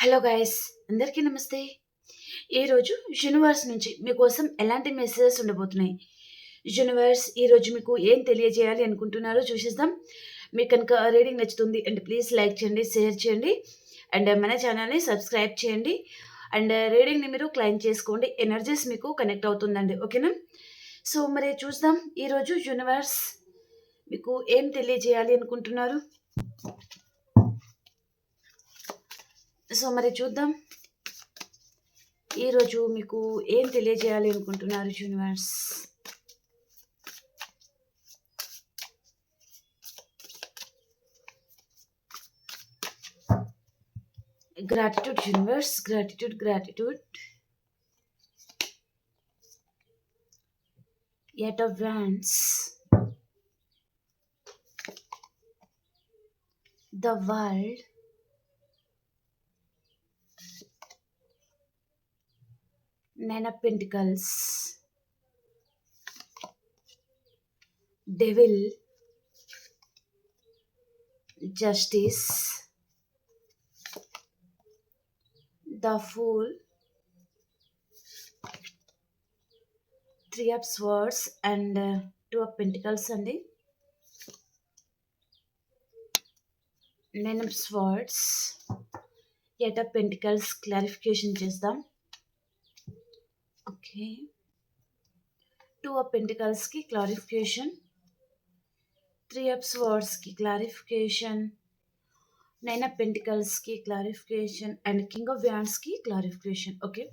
Hello guys అందరికీ నమస్తే. ఈరోజు యూనివర్స్ నుంచి మీకోసం ఎలాంటి మెసేజెస్ ఉండబోతున్నాయి? యూనివర్స్ ఈరోజు మీకు ఏం తెలియజేయాలి అనుకుంటున్నారో చూసేద్దాం. మీకు కనుక రీడింగ్ నచ్చుతుంది అండ్ ప్లీజ్ లైక్ చేయండి షేర్ చేయండి. అండ్ మన ఛానల్ని సబ్స్క్రైబ్ చేయండి. అండ్ రీడింగ్ని మీరు క్లైమ్ చేసుకోండి. ఎనర్జీస్ మీకు కనెక్ట్ అవుతుందండి. ఓకేనా సో మరి చూద్దాం. ఈరోజు యూనివర్స్ మీకు ఏం తెలియజేయాలి అనుకుంటున్నారు? సో మరి చూద్దాం. ఈరోజు మీకు ఏం తెలియజేయాలి అనుకుంటున్నారు universe? Gratitude universe. Gratitude gratitude eight of wands the world nine pentacles devil justice the fool three of swords and two of pentacles అండి nine of swords eight of pentacles clarification చేద్దాం okay. Two of పెంటికల్స్కి clarification three of స్వర్డ్స్కి clarification nine of పెంటికల్స్కి clarification and king of వ్యాండ్స్కి clarification okay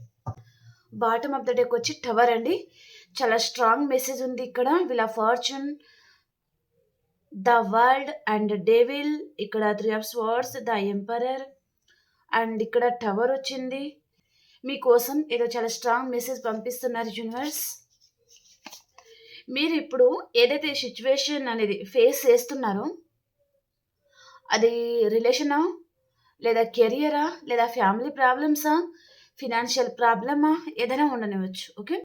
bottom of the డేకి వచ్చి tower అండి. చాలా strong message ఉంది ఇక్కడ. వీళ్ళ fortune the world and devil ఇక్కడ three of swords the emperor and ఇక్కడ టవర్ వచ్చింది. మీకోసం ఏదో చాలా స్ట్రాంగ్ మెసేజ్ పంపిస్తున్నారు యూనివర్స్ మీరు ఇప్పుడు ఏదైతే సిచ్యువేషన్ అనేది ఫేస్ చేస్తున్నారో అది రిలేషనా లేదా కెరియరా లేదా ఫ్యామిలీ ప్రాబ్లమ్సా ఫినాన్షియల్ ప్రాబ్లమా ఏదైనా ఉండనివ్వచ్చు ఓకే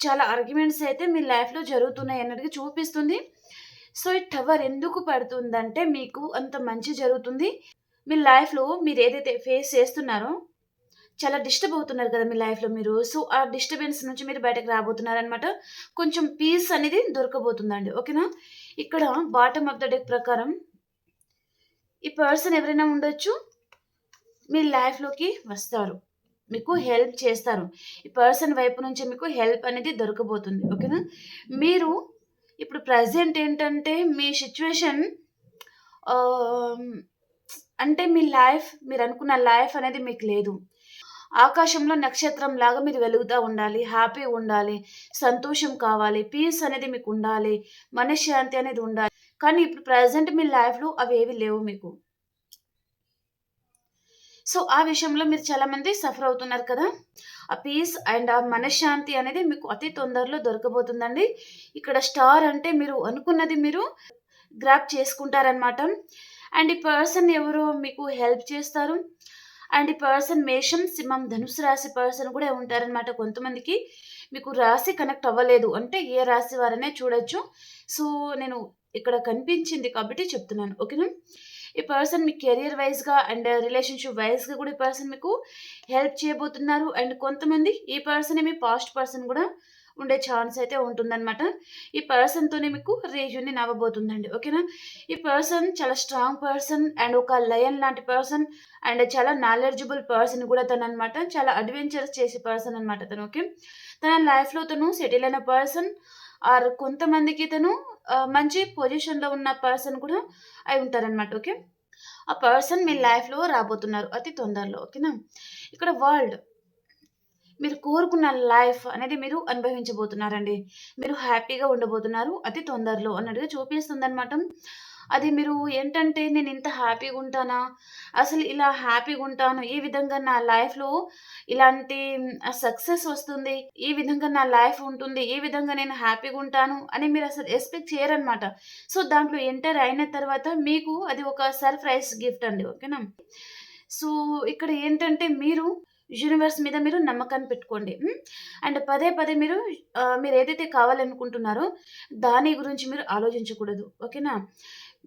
చాలా ఆర్గ్యుమెంట్స్ అయితే మీ లైఫ్లో జరుగుతున్నాయి అన్నట్టుగా చూపిస్తుంది. సో ఈ టవర్ ఎందుకు పడుతుందంటే మీకు అంత మంచి జరుగుతుంది. మీ లైఫ్లో మీరు ఏదైతే ఫేస్ చేస్తున్నారో చాలా డిస్టర్బ్ అవుతున్నారు కదా మీ లైఫ్లో మీరు. సో ఆ డిస్టర్బెన్స్ నుంచి మీరు బయటకు రాబోతున్నారనమాట కొంచెం పీస్ అనేది దొరకబోతుందండి. ఓకేనా? ఇక్కడ బాటమ్ ఆఫ్ ద డెక్ ప్రకారం ఈ పర్సన్ ఎవరైనా ఉండొచ్చు మీ లైఫ్లోకి వస్తారు. మీకు హెల్ప్ చేస్తారు. ఈ పర్సన్ వైపు నుంచి మీకు హెల్ప్ అనేది దొరకబోతుంది. ఓకేనా? మీరు ఇప్పుడు ప్రజెంట్ ఏంటంటే మీ సిచ్యువేషన్ అంటే మీ లైఫ్ మీరు అనుకున్న లైఫ్ అనేది మీకు లేదు. ఆకాశంలో నక్షత్రం లాగా మీరు వెలుగుతూ ఉండాలి హ్యాపీ ఉండాలి సంతోషం కావాలి పీస్ అనేది మీకు ఉండాలి మనశ్శాంతి అనేది ఉండాలి. కానీ ఇప్పుడు ప్రజెంట్ మీ లైఫ్లో అవి ఏవి లేవు మీకు. సో ఆ విషయంలో మీరు చాలామంది సఫర్ అవుతున్నారు కదా? ఆ పీస్ అండ్ ఆ మనశ్శాంతి అనేది మీకు అతి తొందరలో దొరకబోతుందండి. ఇక్కడ స్టార్ అంటే మీరు అనుకున్నది మీరు గ్రాప్ చేసుకుంటారనమాట అండ్ ఈ పర్సన్ ఎవరు మీకు హెల్ప్ చేస్తారు. అండ్ ఈ పర్సన్ మేషం సింహం ధనుసు రాశి పర్సన్ కూడా ఉంటారనమాట కొంతమందికి. మీకు రాశి కనెక్ట్ అవ్వలేదు అంటే ఏ రాశి వారనే చూడొచ్చు. సో నేను ఇక్కడ కనిపించింది కాబట్టి చెప్తున్నాను. ఓకేనా? ఈ పర్సన్ మీ కెరియర్ వైజ్గా అండ్ రిలేషన్షిప్ వైజ్గా కూడా ఈ పర్సన్ మీకు హెల్ప్ చేయబోతున్నారు. అండ్ కొంతమంది ఈ పర్సన్ మీ పాస్ట్ పర్సన్ కూడా ఉండే ఛాన్స్ అయితే ఉంటుందన్నమాట. ఈ పర్సన్తోనే మీకు రీజన్ని నవ్వబోతుందండి. ఓకేనా? ఈ పర్సన్ చాలా స్ట్రాంగ్ పర్సన్ అండ్ ఒక లయన్ లాంటి పర్సన్ అండ్ చాలా నాలెడ్జబుల్ పర్సన్ కూడా తను అనమాట చాలా అడ్వెంచర్స్ చేసే పర్సన్ అనమాట తను ఓకే? తన లైఫ్లో తను సెటిల్ అయిన పర్సన్ ఆర్ కొంతమందికి తను మంచి పొజిషన్లో ఉన్న పర్సన్ కూడా అయి ఉంటారనమాట ఓకే? ఆ పర్సన్ మీ లైఫ్లో రాబోతున్నారు అతి తొందరలో ఓకేనా? ఇక్కడ వరల్డ్ మీరు కోరుకున్న లైఫ్ అనేది మీరు అనుభవించబోతున్నారండి. మీరు హ్యాపీగా ఉండబోతున్నారు అతి తొందరలో అన్నట్టుగా చూపిస్తుంది అనమాట అది మీరు ఏంటంటే నేను ఇంత హ్యాపీగా ఉంటానా? అసలు ఇలా హ్యాపీగా ఉంటాను? ఈ విధంగా నా లైఫ్లో ఇలాంటి సక్సెస్ వస్తుంది? ఈ విధంగా నా లైఫ్ ఉంటుంది? ఈ విధంగా నేను హ్యాపీగా ఉంటాను? అని మీరు అసలు ఎక్స్పెక్ట్ చేయరనమాట సో దాంట్లో ఎంటర్ అయిన తర్వాత మీకు అది ఒక సర్ప్రైజ్ గిఫ్ట్ అండి. ఓకేనా? సో ఇక్కడ ఏంటంటే మీరు యూనివర్స్ మీద మీరు నమ్మకాన్ని పెట్టుకోండి. అండ్ పదే పదే మీరు మీరు ఏదైతే కావాలనుకుంటున్నారో దాని గురించి మీరు ఆలోచించకూడదు. ఓకేనా?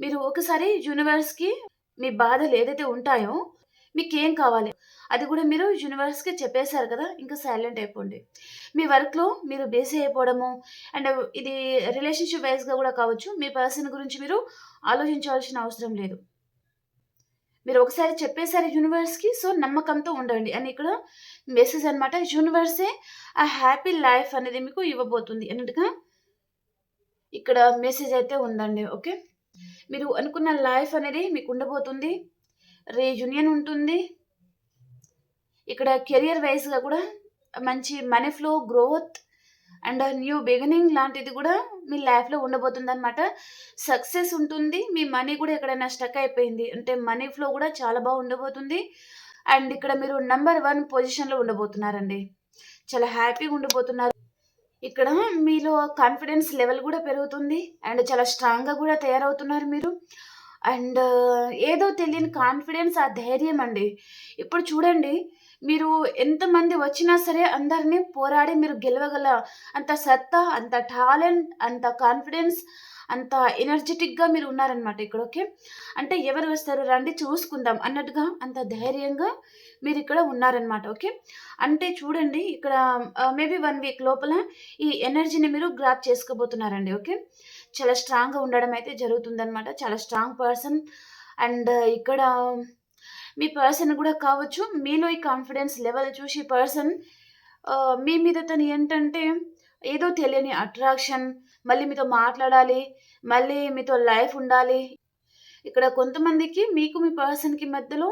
మీరు ఒకసారి యూనివర్స్కి మీ బాధలు ఏదైతే ఉంటాయో మీకేం కావాలి? అది కూడా మీరు యూనివర్స్కి చెప్పేశారు కదా ఇంకా సైలెంట్ అయిపోండి. మీ వర్క్లో మీరు బేసీ అయిపోవడము అండ్ ఇది రిలేషన్షిప్ వైజ్గా కూడా కావచ్చు మీ పర్సన్ గురించి మీరు ఆలోచించాల్సిన అవసరం లేదు. మీరు ఒకసారి చెప్పేశారు యూనివర్స్కి సో నమ్మకంతో ఉండండి. అని ఇక్కడ మెసేజ్ అనమాట యూనివర్సే ఆ హ్యాపీ లైఫ్ అనేది మీకు ఇవ్వబోతుంది. అన్నట్టుగా ఇక్కడ మెసేజ్ అయితే ఉందండి ఓకే? మీరు అనుకున్న లైఫ్ అనేది మీకు ఉండబోతుంది. రీయూనియన్ ఉంటుంది. ఇక్కడ కెరియర్ వైజ్గా కూడా మంచి money flow growth and new beginning లాంటిది కూడా మీ లైఫ్లో ఉండబోతుంది అనమాట సక్సెస్ ఉంటుంది మీ మనీ కూడా ఎక్కడైనా స్టక్ అయిపోయింది అంటే మనీ ఫ్లో కూడా చాలా బాగా ఉండబోతుంది. అండ్ ఇక్కడ మీరు నంబర్ వన్ పొజిషన్లో ఉండబోతున్నారండి. చాలా హ్యాపీగా ఉండబోతున్నారు. ఇక్కడ మీలో కాన్ఫిడెన్స్ లెవెల్ కూడా పెరుగుతుంది అండ్ చాలా స్ట్రాంగ్గా కూడా తయారవుతున్నారు మీరు. అండ్ ఏదో తెలియని కాన్ఫిడెన్స్ ఆ ధైర్యం అండి. ఇప్పుడు చూడండి మీరు ఎంతమంది వచ్చినా సరే అందరినీ పోరాడి మీరు గెలవగల అంత సత్తా అంత టాలెంట్ అంత కాన్ఫిడెన్స్ అంత ఎనర్జెటిక్గా మీరు ఉన్నారనమాట ఇక్కడ ఓకే? అంటే ఎవరు వస్తారు? రండి చూసుకుందాం అన్నట్టుగా అంత ధైర్యంగా మీరు ఇక్కడ ఉన్నారనమాట ఓకే? అంటే చూడండి ఇక్కడ మేబీ వన్ వీక్ లోపల ఈ ఎనర్జీని మీరు గ్రాప్ చేసుకోబోతున్నారండి ఓకే? చాలా స్ట్రాంగ్గా ఉండడం అయితే జరుగుతుందనమాట చాలా స్ట్రాంగ్ పర్సన్ అండ్ ఇక్కడ మీ పర్సన్ కూడా కావచ్చు. మీలో ఈ కాన్ఫిడెన్స్ లెవెల్ చూసి పర్సన్ మీ మీద తను ఏంటంటే ఏదో తెలియని అట్రాక్షన్ మళ్ళీ మీతో మాట్లాడాలి మళ్ళీ మీతో లైఫ్ ఉండాలి. ఇక్కడ కొంతమందికి మీకు మీ పర్సన్కి మధ్యలో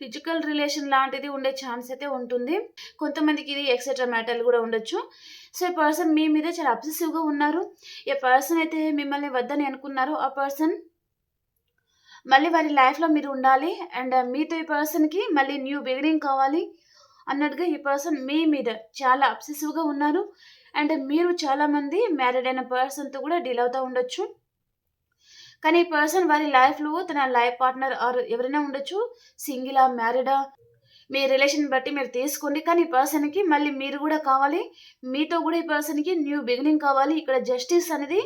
ఫిజికల్ రిలేషన్ లాంటిది ఉండే ఛాన్స్ అయితే ఉంటుంది. కొంతమందికి ఇది ఎక్సెట్రా మ్యాటర్లు కూడా ఉండొచ్చు. సో ఈ పర్సన్ మీ మీద చాలా అబ్సెసివ్గా ఉన్నారు. ఏ పర్సన్ అయితే మిమ్మల్ని వద్దని అనుకున్నారో ఆ పర్సన్ మళ్ళీ వారి లైఫ్లో మీరు ఉండాలి. అండ్ మీతో ఈ పర్సన్కి మళ్ళీ న్యూ బిగినింగ్ కావాలి అన్నట్టుగా ఈ పర్సన్ మీ మీద చాలా అబ్సెసివ్గా ఉన్నారు. అండ్ మీరు చాలామంది మ్యారీడ్ అయిన పర్సన్తో కూడా డీల్ అవుతూ ఉండొచ్చు. కానీ ఈ పర్సన్ వారి లైఫ్లో తన లైఫ్ పార్ట్నర్ ఆర్ ఎవరైనా ఉండొచ్చు. సింగిలా మ్యారీడా మీ రిలేషన్ బట్టి మీరు తీసుకోండి. కానీ ఈ పర్సన్కి మళ్ళీ మీరు కూడా కావాలి. మీతో కూడా ఈ పర్సన్కి న్యూ బిగినింగ్ కావాలి. ఇక్కడ జస్టిస్ అనేది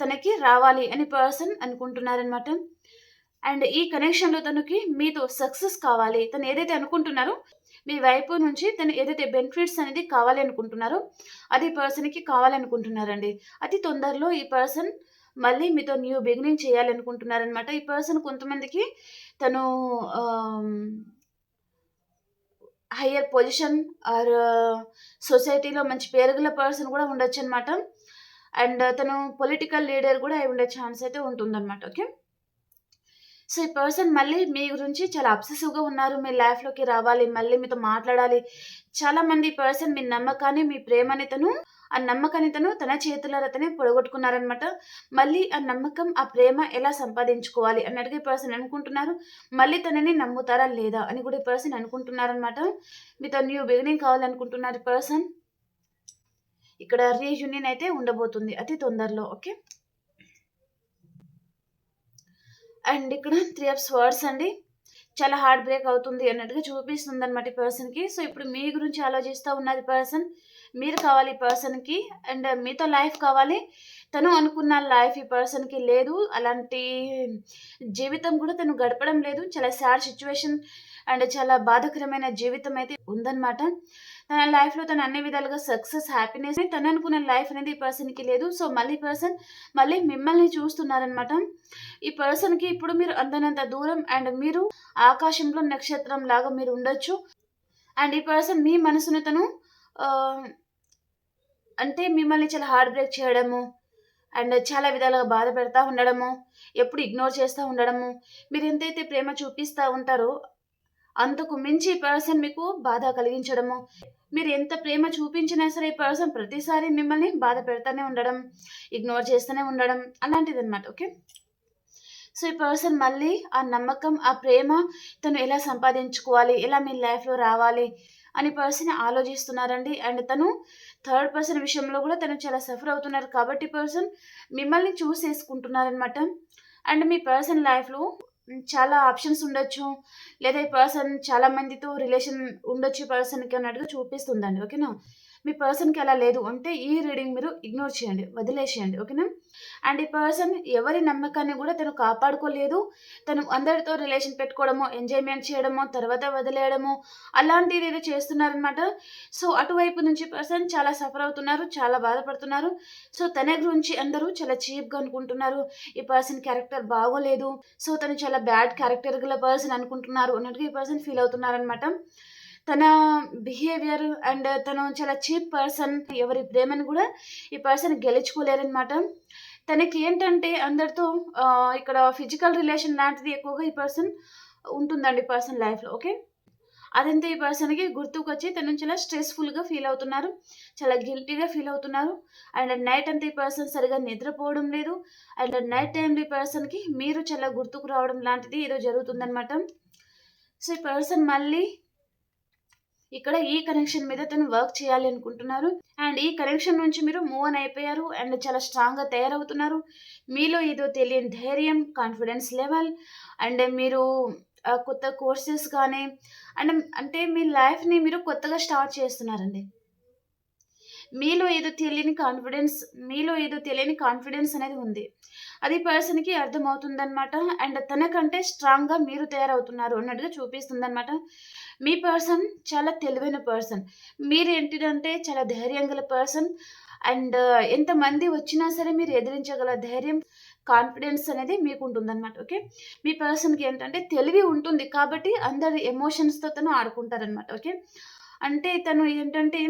తనకి రావాలి అని పర్సన్ అనుకుంటున్నారనమాట అండ్ ఈ కనెక్షన్లో తనకి మీతో సక్సెస్ కావాలి. తను ఏదైతే అనుకుంటున్నారో మీ వైపు నుంచి తను ఏదైతే బెనిఫిట్స్ అనేది కావాలి అనుకుంటున్నారో అది పర్సన్కి కావాలనుకుంటున్నారండి అతి తొందరలో ఈ పర్సన్ మళ్ళీ మీతో న్యూ బిగినింగ్ చేయాలనుకుంటున్నారనమాట ఈ పర్సన్ కొంతమందికి తను హయ్యర్ పొజిషన్ ఆర్ సొసైటీలో మంచి పేరుగల పర్సన్ కూడా ఉండొచ్చు అనమాట అండ్ తను పొలిటికల్ లీడర్ కూడా అయి ఉండే ఛాన్స్ అయితే ఉంటుందన్నమాట. ఓకే సో ఈ పర్సన్ మళ్ళీ మీ గురించి చాలా అబ్సెసివ్గా ఉన్నారు. మీ లైఫ్లోకి రావాలి మళ్ళీ మీతో మాట్లాడాలి. చాలామంది పర్సన్ మీ నమ్మకాన్ని మీ ప్రేమని తను ఆ నమ్మకాన్ని తను తన చేతులతనే పొడగొట్టుకున్నారనమాట మళ్ళీ ఆ నమ్మకం ఆ ప్రేమ ఎలా సంపాదించుకోవాలి అన్నట్టుగా ఈ పర్సన్ అనుకుంటున్నారు. మళ్ళీ తనని నమ్ముతారా లేదా అని కూడా ఈ పర్సన్ అనుకుంటున్నారనమాట మీతో న్యూ బిగినింగ్ కావాలనుకుంటున్నారు ఈ పర్సన్. ఇక్కడ రీయూనియన్ అయితే ఉండబోతుంది అతి తొందరలో ఓకే? అండ్ ఇక్కడ త్రీ ఆఫ్ స్వర్డ్స్ అండి. చాలా హార్ట్ బ్రేక్ అవుతుంది అన్నట్టుగా చూపిస్తుంది అనమాట ఈ పర్సన్కి సో ఇప్పుడు మీ గురించి ఆలోచిస్తూ ఉన్నది పర్సన్ మీరు కావాలి ఈ పర్సన్కి అండ్ మీతో లైఫ్ కావాలి. తను అనుకున్న లైఫ్ ఈ పర్సన్కి లేదు. అలాంటి జీవితం కూడా తను గడపడం లేదు. చాలా సాడ్ సిచ్యువేషన్ అండ్ చాలా బాధాకరమైన జీవితం అయితే ఉందన్నమాట. తన లైఫ్లో తను అన్ని విధాలుగా సక్సెస్ హ్యాపీనెస్ తను అనుకున్న లైఫ్ అనేది ఈ పర్సన్కి లేదు. సో మళ్ళీ పర్సన్ మళ్ళీ మిమ్మల్ని చూస్తున్నారనమాట ఈ పర్సన్కి ఇప్పుడు మీరు అందనంత దూరం అండ్ మీరు ఆకాశంలో నక్షత్రం లాగా మీరు ఉండొచ్చు. అండ్ ఈ పర్సన్ మీ మనసును తను అంటే మిమ్మల్ని చాలా హార్డ్ బ్రేక్ చేయడము అండ్ చాలా విధాలుగా బాధ పెడతా ఉండడము ఎప్పుడు ఇగ్నోర్ చేస్తూ ఉండడము మీరు ఎంతైతే ప్రేమ చూపిస్తూ ఉంటారో అంతకు మించి పర్సన్ మీకు బాధ కలిగించడము. మీరు ఎంత ప్రేమ చూపించినా సరే ఈ పర్సన్ ప్రతిసారి మిమ్మల్ని బాధ పెడతానే ఉండడం ఇగ్నోర్ చేస్తూనే ఉండడం అలాంటిది అనమాట ఓకే సో ఈ పర్సన్ మళ్ళీ ఆ నమ్మకం ఆ ప్రేమ తను ఎలా సంపాదించుకోవాలి ఎలా మీ లైఫ్లో రావాలి అని పర్సన్ ఆలోచిస్తున్నారండి. అండ్ తను థర్డ్ పర్సన్ విషయంలో కూడా తను చాలా సఫర్ అవుతున్నారు కాబట్టి పర్సన్ మిమ్మల్ని చూస్ చేసుకుంటున్నారనమాట అండ్ మీ పర్సన్ లైఫ్లో చాలా ఆప్షన్స్ ఉండొచ్చు. లేదా ఈ పర్సన్ చాలా మందితో రిలేషన్ ఉండొచ్చు పర్సన్కి అన్నట్టుగా చూపిస్తుందండి. ఓకేనా? మీ పర్సన్‌కి అలా లేదు అంటే ఈ రీడింగ్ మీరు ఇగ్నోర్ చేయండి. వదిలేసేయండి. ఓకేనా? అండ్ ఈ పర్సన్ ఎవరి నమ్మకాన్ని కూడా తను కాపాడుకోలేదు. తను అందరితో రిలేషన్ పెట్టుకోవడమో, ఎంజాయ్‌మెంట్ చేయడమో, తర్వాత వదిలేయడమో అలాంటిదేదో చేస్తున్నారనమాట. సో, అటువైపు నుంచి పర్సన్ చాలా సఫర్ అవుతున్నారు. చాలా బాధపడుతున్నారు. సో, తన గురించి అందరూ చాలా చీప్‌గా అనుకుంటున్నారు. ఈ పర్సన్ క్యారెక్టర్ బాగోలేదు. సో, తను చాలా బ్యాడ్ క్యారెక్టర్ గల పర్సన్ అనుకుంటున్నారు అన్నట్టుగా ఈ పర్సన్ ఫీల్ అవుతున్నారనమాట. తన బిహేవియర్ అండ్ తను చాలా చీప్ పర్సన్. ఎవరి ప్రేమను కూడా ఈ పర్సన్ గెలుచుకోలేరనమాట. తనకి ఏంటంటే అందరితో ఇక్కడ ఫిజికల్ రిలేషన్ లాంటిది ఎక్కువగా ఈ పర్సన్ ఉంటుందండి పర్సన్ లైఫ్‌లో. ఓకే. అదంతా ఈ పర్సన్‌కి గుర్తుకొచ్చి తను చాలా స్ట్రెస్‌ఫుల్‌గా ఫీల్ అవుతున్నారు. చాలా గిల్టీగా ఫీల్ అవుతున్నారు. అండ్ నైట్ అంతా ఈ పర్సన్ సరిగ్గా నిద్రపోవడం లేదు. అండ్ నైట్ టైంలో ఈ పర్సన్‌కి మీరు చాలా గుర్తుకు రావడం లాంటిది ఏదో జరుగుతుందనమాట. సో, ఈ పర్సన్ మళ్ళీ ఇక్కడ ఈ కనెక్షన్ మీద తను వర్క్ చేయాలి అనుకుంటున్నారు. అండ్ ఈ కనెక్షన్ నుంచి మీరు మూవ్ అని అయిపోయారు. అండ్ చాలా స్ట్రాంగ్‌గా తయారవుతున్నారు. మీలో ఏదో తెలియని ధైర్యం, కాన్ఫిడెన్స్ లెవెల్ అండ్ మీరు కొత్త కోర్సెస్ కానీ అండ్ అంటే మీ లైఫ్‌ని మీరు కొత్తగా స్టార్ట్ చేస్తున్నారండి. మీలో ఏదో తెలియని కాన్ఫిడెన్స్ మీలో ఏదో తెలియని కాన్ఫిడెన్స్ అనేది ఉంది. అది పర్సన్‌కి అర్థమవుతుందనమాట. అండ్ తనకంటే స్ట్రాంగ్‌గా మీరు తయారవుతున్నారు అన్నట్టుగా చూపిస్తుందనమాట. మీ పర్సన్ చాలా తెలివైన పర్సన్. మీరు ఏంటిదంటే చాలా ధైర్యం గల పర్సన్. అండ్ uh, ఎంతమంది వచ్చినా సరే మీరు ఎదిరించగల ధైర్యం, కాన్ఫిడెన్స్ అనేది మీకు ఉంటుందన్నమాట ఓకే. మీ పర్సన్‌కి ఏంటంటే తెలివి ఉంటుంది. కాబట్టి అందరి ఎమోషన్స్‌తో తను ఆడుకుంటారనమాట. ఓకే. అంటే తను ఏంటంటే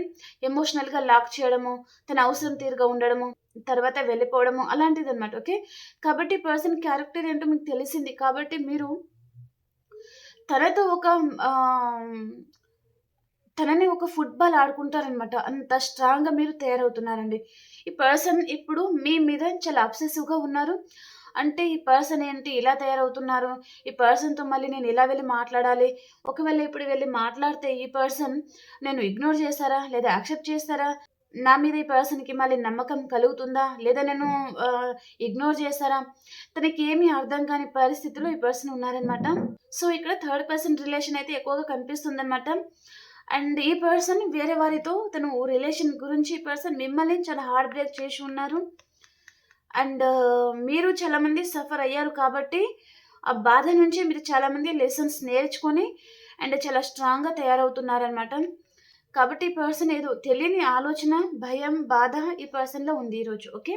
ఎమోషనల్‌గా లాక్ చేయడము, తన అవసరం తీరుగా ఉండడము, తర్వాత వెళ్ళిపోవడము అలాంటిదనమాట. ఓకే. కాబట్టి పర్సన్ క్యారెక్టర్ ఏంటో మీకు తెలిసింది. కాబట్టి మీరు తనతో ఒక తనని ఒక ఫుట్‌బాల్ ఆడుకుంటారనమాట. అంత స్ట్రాంగ్‌గా మీరు తయారవుతున్నారండి. ఈ పర్సన్ ఇప్పుడు మీ మీద చాలా అబ్సెసివ్‌గా ఉన్నారు. అంటే ఈ పర్సన్ ఏంటి ఇలా తయారవుతున్నారు. ఈ పర్సన్‌తో మళ్ళీ నేను ఇలా వెళ్ళి మాట్లాడాలి. ఒకవేళ ఇప్పుడు వెళ్ళి మాట్లాడితే ఈ పర్సన్ నేను ఇగ్నోర్ చేస్తారా? లేదా యాక్సెప్ట్ చేస్తారా? నా మీద ఈ పర్సన్‌కి మళ్ళీ నమ్మకం కలుగుతుందా? లేదా ఆహ్, ఇగ్నోర్ చేస్తారా? తనకేమీ అర్థం కాని పరిస్థితిలో ఈ పర్సన్ ఉన్నారనమాట. సో, ఇక్కడ థర్డ్ పర్సన్ రిలేషన్ అయితే ఎక్కువగా కనిపిస్తుందనమాట. అండ్ ఈ పర్సన్ వేరే వారితో తను రిలేషన్ గురించి ఈ పర్సన్ మిమ్మల్ని చాలా హార్ట్ బ్రేక్ చేసి ఉన్నారు. అండ్ మీరు చాలామంది సఫర్ అయ్యారు కాబట్టి ఆ బాధ నుంచి మీరు చాలామంది లెసన్స్ నేర్చుకొని అండ్ చాలా స్ట్రాంగ్‌గా తయారవుతున్నారనమాట. కాబట్టి ఈ పర్సన్ ఏదో తెలియని ఆలోచన, భయం, బాధ ఈ పర్సన్‌లో ఉంది ఈరోజు. ఓకే.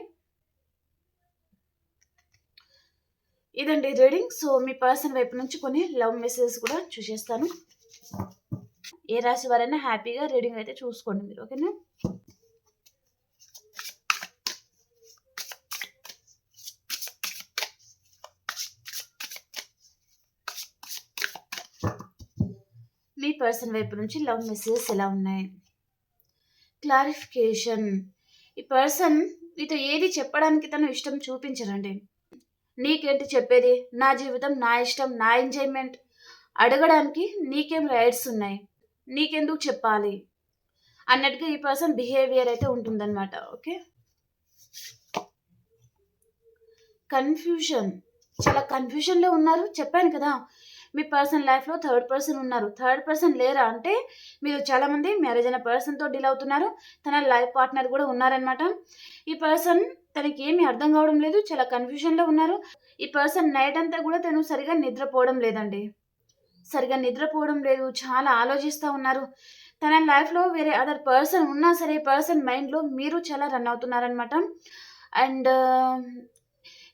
ఇదండి రీడింగ్. సో, మీ పర్సన్ వైపు నుంచి కొన్ని లవ్ మెసేజెస్ కూడా చూసేస్తాను. ఏ రాశి వారైనా హ్యాపీగా రీడింగ్ అయితే చూసుకోండి మీరు. ఓకేనా? మీ పర్సన్ వైపు నుంచి లవ్ మెసేజెస్ ఎలా ఉన్నాయి? క్లారిఫికేషన్. ఈ పర్సన్ మీతో ఏది చెప్పడానికి తను ఇష్టం చూపించరండి. నీకేంటి చెప్పేది? నా జీవితం, నా ఇష్టం, నా ఎంజాయ్‌మెంట్ అడగడానికి నీకేం రైట్స్ ఉన్నాయి? నీకెందుకు చెప్పాలి? అన్నట్టుగా ఈ పర్సన్ బిహేవియర్ అయితే ఉంటుందన్నమాట ఓకే. కన్‌ఫ్యూషన్. చాలా కన్‌ఫ్యూషన్‌లో ఉన్నారు. చెప్పాను కదా! మీ పర్సన్ లైఫ్‌లో థర్డ్ పర్సన్ ఉన్నారు. థర్డ్ పర్సన్ లేరా అంటే మీరు చాలామంది మ్యారేజ్ అయిన పర్సన్‌తో డీల్ అవుతున్నారు. తన లైఫ్ పార్ట్నర్ కూడా ఉన్నారనమాట. ఈ పర్సన్ తనకి ఏమీ అర్థం కావడం లేదు. చాలా కన్‌ఫ్యూషన్‌లో ఉన్నారు. ఈ పర్సన్ నైట్ అంతా కూడా తను సరిగా నిద్రపోవడం లేదండి. సరిగ్గా నిద్రపోవడం లేదు. చాలా ఆలోచిస్తూ ఉన్నారు. తన లైఫ్‌లో వేరే అదర్ పర్సన్ ఉన్నా సరే పర్సన్ మైండ్‌లో మీరు చాలా రన్ అవుతున్నారనమాట. అండ్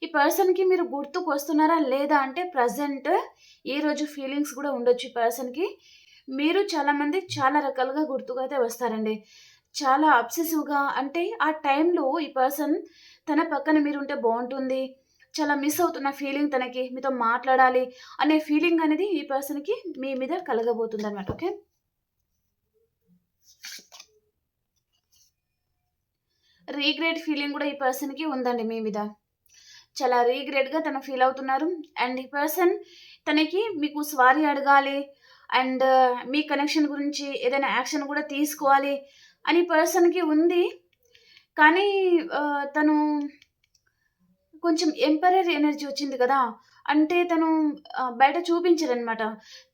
ఈ పర్సన్‌కి మీరు గుర్తుకు వస్తున్నారా లేదా అంటే ప్రజెంట్ ఈరోజు ఫీలింగ్స్ కూడా ఉండొచ్చు ఈ పర్సన్‌కి. మీరు చాలామంది చాలా రకాలుగా గుర్తుకైతే వస్తారండి. చాలా అబ్సెసివ్‌గా అంటే ఆ టైంలో ఈ పర్సన్ తన పక్కన మీరు ఉంటే బాగుంటుంది చాలా మిస్ అవుతున్న ఫీలింగ్ తనకి. మీతో మాట్లాడాలి అనే ఫీలింగ్ అనేది ఈ పర్సన్‌కి మీ మీద కలగబోతుందనమాట. ఓకే. రీగ్రెట్ ఫీలింగ్ కూడా ఈ పర్సన్‌కి ఉందండి మీ మీద. చాలా రీగ్రెట్గా తను ఫీల్ అవుతున్నారు. అండ్ ఈ పర్సన్ తనకి మీకు స్వారీ అడగాలి. అండ్ uh, మీ కనెక్షన్ గురించి ఏదైనా యాక్షన్ కూడా తీసుకోవాలి అని పర్సన్‌కి ఉంది. కానీ uh, తను కొంచెం ఎంపరర్ ఎనర్జీ వచ్చింది కదా! అంటే తను బయట చూపించరనమాట.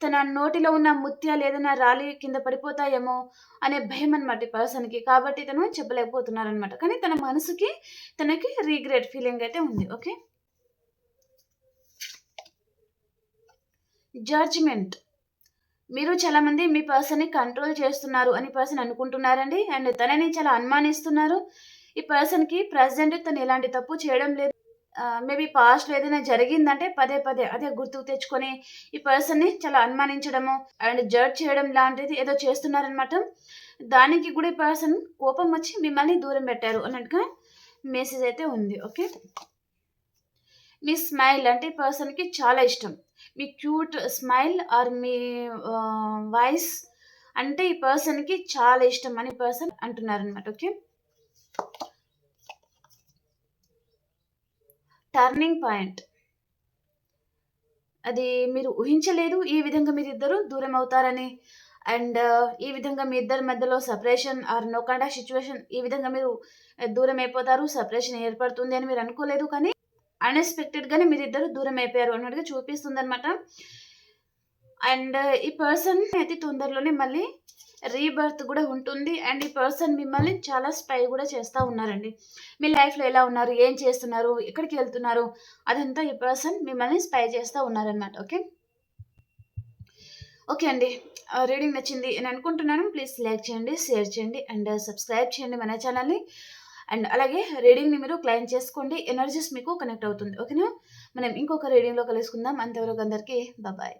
తన నోటిలో ఉన్న ముత్యాలు ఏదైనా రాలి కింద పడిపోతాయేమో అనే భయం అనమాట ఈ పర్సన్‌కి. కాబట్టి తను చెప్పలేకపోతున్నారనమాట. కానీ తన మనసుకి తనకి రీగ్రెట్ ఫీలింగ్ అయితే ఉంది. ఓకే. జడ్జ్‌మెంట్. మీరు చాలామంది మీ పర్సన్‌ని కంట్రోల్ చేస్తున్నారు అని పర్సన్ అనుకుంటున్నారండి. అండ్ తనని చాలా అనుమానిస్తున్నారు. ఈ పర్సన్‌కి ప్రజెంట్ తను ఎలాంటి తప్పు చేయడం లేదు. మేబీ పాస్ట్‌లో ఏదైనా జరిగిందంటే పదే పదే అదే గుర్తుకు తెచ్చుకొని ఈ పర్సన్‌ని చాలా అనుమానించడము అండ్ జడ్జ్ చేయడం లాంటిది ఏదో చేస్తున్నారనమాట. దానికి కూడా ఈ పర్సన్ కోపం వచ్చి మిమ్మల్ని దూరం పెట్టారు అన్నట్టుగా మెసేజ్ అయితే ఉంది. ఓకే. మీ స్మైల్ అంటే ఈ పర్సన్‌కి చాలా ఇష్టం. మీ క్యూట్ స్మైల్ ఆర్ మీ వాయిస్ అంటే ఈ పర్సన్‌కి చాలా ఇష్టం అని పర్సన్ అంటున్నారనమాట. ఓకే. Turning point. అది మీరు ఊహించలేదు. ఈ విధంగా మీరిద్దరు దూరం అవుతారని. అండ్ ఈ విధంగా మీ ఇద్దరి మధ్యలో separation or no contact situation ఈ విధంగా మీరు దూరం అయిపోతారు. సపరేషన్ ఏర్పడుతుంది అని మీరు అనుకోలేదు. కానీ అన్‌ఎక్స్‌పెక్టెడ్‌గానే మీరిద్దరు దూరం అయిపోయారు అన్నట్టుగా చూపిస్తుందనమాట. అండ్ ఈ పర్సన్ అయితే తొందరలోనే మళ్ళీ రీబర్త్ కూడా ఉంటుంది. అండ్ ఈ పర్సన్ మిమ్మల్ని చాలా స్పై కూడా చేస్తూ ఉన్నారండి. మీ లైఫ్‌లో ఎలా ఉన్నారు? ఏం చేస్తున్నారు? ఎక్కడికి వెళ్తున్నారు? అదంతా ఈ పర్సన్ మిమ్మల్ని స్పై చేస్తూ ఉన్నారనమాట. ఓకే. ఓకే అండి. రీడింగ్ నచ్చింది నేను అనుకుంటున్నాను. ప్లీజ్ లైక్ చేయండి, షేర్ చేయండి అండ్ సబ్స్క్రైబ్ చేయండి మన ఛానల్‌ని. అండ్ అలాగే రీడింగ్‌ని మీరు క్లెయిమ్ చేసుకోండి. ఎనర్జీస్ మీకు కనెక్ట్ అవుతుంది. ఓకేనా? మనం ఇంకొక రీడింగ్‌లో కలుసుకుందాం. అంతవరకు అందరికీ బాయ్.